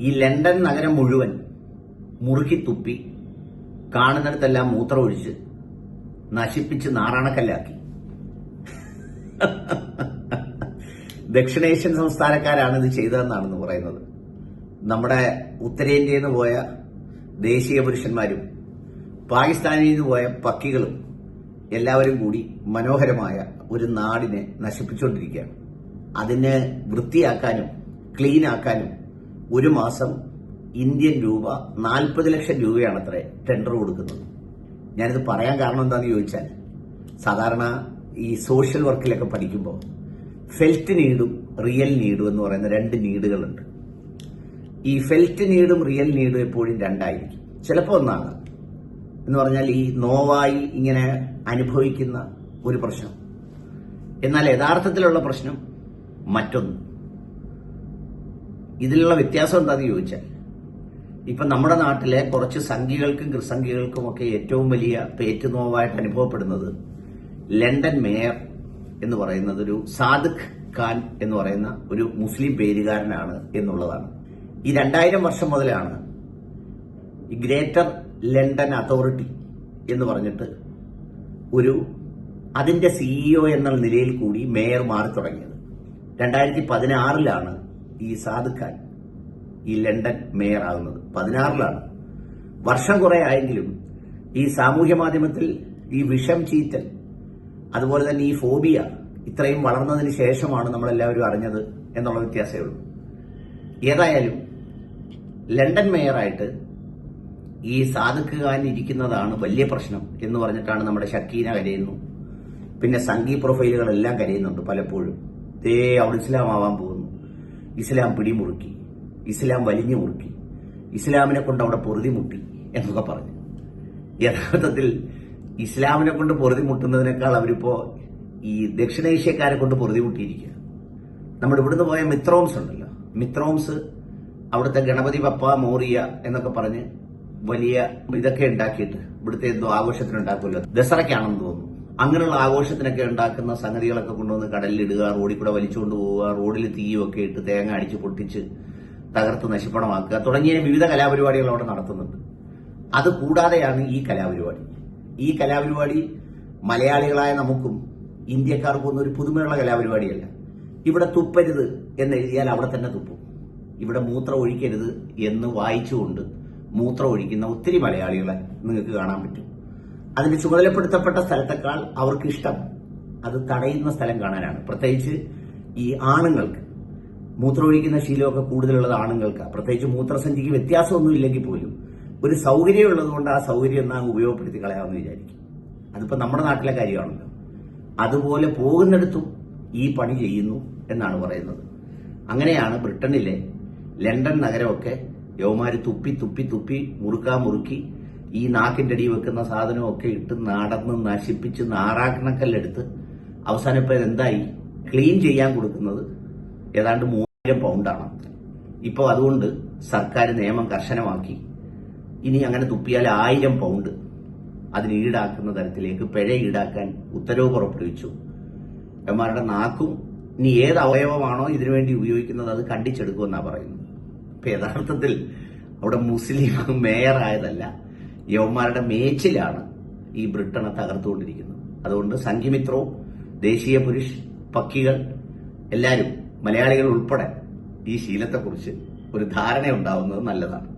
ഈ ലണ്ടൻ നഗരം മുഴുവൻ മുറുക്കി തുപ്പി കാണുന്നിടത്തെല്ലാം മൂത്രമൊഴിച്ച് നശിപ്പിച്ച് നാറാണക്കല്ലാക്കി. ദക്ഷിണേഷ്യൻ സംസ്ഥാനക്കാരാണ് ഇത് ചെയ്തതെന്നാണെന്ന് പറയുന്നത്. നമ്മുടെ ഉത്തരേന്ത്യയിൽ നിന്ന് പോയ ദേശീയ പുരുഷന്മാരും പാകിസ്ഥാനിൽ നിന്ന് പോയ പക്കികളും എല്ലാവരും കൂടി മനോഹരമായ ഒരു നാടിനെ നശിപ്പിച്ചുകൊണ്ടിരിക്കുകയാണ്. അതിനെ വൃത്തിയാക്കാനും ക്ലീൻ ആക്കാനും ഒരു മാസം ഇന്ത്യൻ രൂപ നാൽപ്പത് ലക്ഷം രൂപയാണ് അത്ര ടെൻഡർ കൊടുക്കുന്നത്. ഞാനിത് പറയാൻ കാരണം എന്താണെന്ന് ചോദിച്ചാൽ സാധാരണ ഈ സോഷ്യൽ വർക്കിലൊക്കെ പഠിക്കുമ്പോൾ ഫെൽറ്റ് നീഡും റിയൽ നീഡും എന്ന് പറയുന്ന രണ്ട് നീഡുകളുണ്ട് ഈ ഫെൽറ്റ് നീഡും റിയൽ നീഡും എപ്പോഴും രണ്ടായിരിക്കും. ചിലപ്പോൾ ഒന്നാണ് എന്ന് പറഞ്ഞാൽ ഈ നോവായി ഇങ്ങനെ അനുഭവിക്കുന്ന ഒരു പ്രശ്നം. എന്നാൽ യഥാർത്ഥത്തിലുള്ള പ്രശ്നം മറ്റൊന്ന്. ഇതിലുള്ള വ്യത്യാസം എന്താന്ന് ചോദിച്ചാൽ ഇപ്പൊ നമ്മുടെ നാട്ടിലെ കുറച്ച് സംഖ്യകൾക്കും കൃസംഖ്യകൾക്കും ഒക്കെ ഏറ്റവും വലിയ പേറ്റുനോവായിട്ട് അനുഭവപ്പെടുന്നത് ലണ്ടൻ മേയർ എന്ന് പറയുന്നത് ഒരു സാദിഖ് ഖാൻ എന്ന് പറയുന്ന ഒരു മുസ്ലിം പേരുകാരനാണ് എന്നുള്ളതാണ്. ഈ രണ്ടായിരം വർഷം മുതലാണ് ഈ ഗ്രേറ്റർ ലണ്ടൻ അതോറിറ്റി എന്ന് പറഞ്ഞിട്ട് ഒരു അതിന്റെ സിഇഒ എന്ന നിലയിൽ കൂടി മേയർ മാറി തുടങ്ങിയത് രണ്ടായിരത്തി പതിനാറിലാണ് ഈ സാധുക്കാൻ ഈ ലണ്ടൻ മേയർ ആകുന്നത്. പതിനാറിലാണ്. വർഷം കുറെ ആയെങ്കിലും ഈ സാമൂഹ്യ മാധ്യമത്തിൽ ഈ വിഷം ചീറ്റൽ അതുപോലെ തന്നെ ഈ ഫോബിയ ഇത്രയും വളർന്നതിന് ശേഷമാണ് നമ്മളെല്ലാവരും അറിഞ്ഞത് എന്നുള്ള വ്യത്യാസമേ ഉള്ളൂ. ഏതായാലും ലണ്ടൻ മേയറായിട്ട് ഈ സാധുക്ക് ഖാൻ ഇരിക്കുന്നതാണ് വലിയ പ്രശ്നം എന്ന് പറഞ്ഞിട്ടാണ് നമ്മുടെ ഷക്കീന കരയുന്നു. പിന്നെ സംഗീ പ്രൊഫൈലുകളെല്ലാം കരയുന്നുണ്ട് പലപ്പോഴും. ദേ അവിടെ ഇസ്ലാമാവാൻ പോകുന്നു. ഇസ്ലാം പിടിമുറുക്കി ഇസ്ലാം വലിഞ്ഞു മുറുക്കി ഇസ്ലാമിനെ കൊണ്ട് അവിടെ പൊറുതി മുട്ടി എന്നൊക്കെ പറഞ്ഞു. യഥാർത്ഥത്തിൽ ഇസ്ലാമിനെ കൊണ്ട് പൊറുതി മുട്ടുന്നതിനേക്കാൾ അവരിപ്പോ ഈ ദക്ഷിണേഷ്യക്കാരെ കൊണ്ട് പൊറുതി മുട്ടിയിരിക്കുക. നമ്മുടെ ഇവിടുന്ന് പോയ മിത്രോംസ് ഉണ്ടല്ലോ. മിത്രോംസ് അവിടുത്തെ ഗണപതി പപ്പ മോറിയ എന്നൊക്കെ പറഞ്ഞ് വലിയ ഇതൊക്കെ ഉണ്ടാക്കിയിട്ട് ഇവിടുത്തെ എന്തോ ആഘോഷത്തിന് ഉണ്ടാക്കുമല്ലോ ദസറയ്ക്കാണെന്ന് തോന്നുന്നു. അങ്ങനെയുള്ള ആഘോഷത്തിനൊക്കെ ഉണ്ടാക്കുന്ന സംഗതികളൊക്കെ കൊണ്ടുവന്ന് കടലിലിടുക റോഡിൽ കൂടെ വലിച്ചുകൊണ്ട് പോവുക റോഡിൽ തീയൊക്കെ ഇട്ട് തേങ്ങ അടിച്ച് പൊട്ടിച്ച് തകർത്ത് നശിപ്പണമാക്കുക തുടങ്ങിയ വിവിധ കലാപരിപാടികൾ അവിടെ നടത്തുന്നുണ്ട്. അത് കൂടാതെയാണ് ഈ കലാപരിപാടി. ഈ കലാപരിപാടി മലയാളികളായ നമുക്കും ഇന്ത്യക്കാർക്കും ഒന്നും ഒരു പുതുമയുള്ള കലാപരിപാടിയല്ല. ഇവിടെ തുപ്പരുത് എന്ന് എഴുതിയാൽ അവിടെ തന്നെ തുപ്പും. ഇവിടെ മൂത്രം ഒഴിക്കരുത് എന്ന് വായിച്ചുകൊണ്ട് മൂത്രം ഒഴിക്കുന്ന ഒത്തിരി മലയാളികളെ നിങ്ങൾക്ക് കാണാൻ പറ്റും. അതിന് ചുമതലപ്പെടുത്തപ്പെട്ട സ്ഥലത്തേക്കാൾ അവർക്ക് ഇഷ്ടം അത് തടയുന്ന സ്ഥലം കാണാനാണ്. പ്രത്യേകിച്ച് ഈ ആണുങ്ങൾക്ക്. മൂത്രമൊഴിക്കുന്ന ശീലമൊക്കെ കൂടുതലുള്ളത് ആണുങ്ങൾക്ക്. പ്രത്യേകിച്ച് മൂത്രസഞ്ചിക്ക് വ്യത്യാസമൊന്നും ഇല്ലെങ്കിൽ പോലും ഒരു സൗകര്യം ഉള്ളതുകൊണ്ട് ആ സൗകര്യം എന്നാ ഉപയോഗപ്പെടുത്തി കളയാമെന്ന് വിചാരിക്കും. അതിപ്പോ നമ്മുടെ നാട്ടിലെ കാര്യമാണല്ലോ. അതുപോലെ പോകുന്നിടത്തും ഈ പണി ചെയ്യുന്നു എന്നാണ് പറയുന്നത്. അങ്ങനെയാണ് ബ്രിട്ടനിലെ ലണ്ടൻ നഗരമൊക്കെ യവമാര് തുപ്പി തുപ്പി തുപ്പി മുറുക്കാ മുറുക്കി ഈ നാക്കിന്റെ അടി വെക്കുന്ന സാധനമൊക്കെ ഇട്ട് നടന്ന് നശിപ്പിച്ച് നാറാക്കണക്കല്ലെടുത്ത് അവസാനം ഇപ്പം എന്തായി? ക്ലീൻ ചെയ്യാൻ കൊടുക്കുന്നത് ഏതാണ്ട് മൂവായിരം പൗണ്ടാണ്. ഇപ്പോൾ അതുകൊണ്ട് സർക്കാർ നിയമം കർശനമാക്കി. ഇനി അങ്ങനെ തുപ്പിയാൽ ആയിരം പൗണ്ട് അതിന് ഈടാക്കുന്ന തരത്തിലേക്ക് പിഴ ഈടാക്കാൻ ഉത്തരവ് പുറപ്പെടുവിച്ചു. എമാരുടെ നാക്കും ഇനി ഏത് അവയവമാണോ ഇതിനുവേണ്ടി ഉപയോഗിക്കുന്നത് അത് കണ്ടിച്ചെടുക്കുമെന്നാണ് പറയുന്നത്. ഇപ്പൊ യഥാർത്ഥത്തിൽ അവിടെ മുസ്ലിം മേയറായതല്ല യവന്മാരുടെ മേച്ചിലാണ് ഈ ബ്രിട്ടനെ തകർത്തുകൊണ്ടിരിക്കുന്നത്. അതുകൊണ്ട് സംഘിമിത്രവും ദേശീയ പുരുഷ് പക്കികൾ എല്ലാവരും മലയാളികൾ ഉൾപ്പെടെ ഈ ശീലത്തെക്കുറിച്ച് ഒരു ധാരണ ഉണ്ടാവുന്നത് നല്ലതാണ്.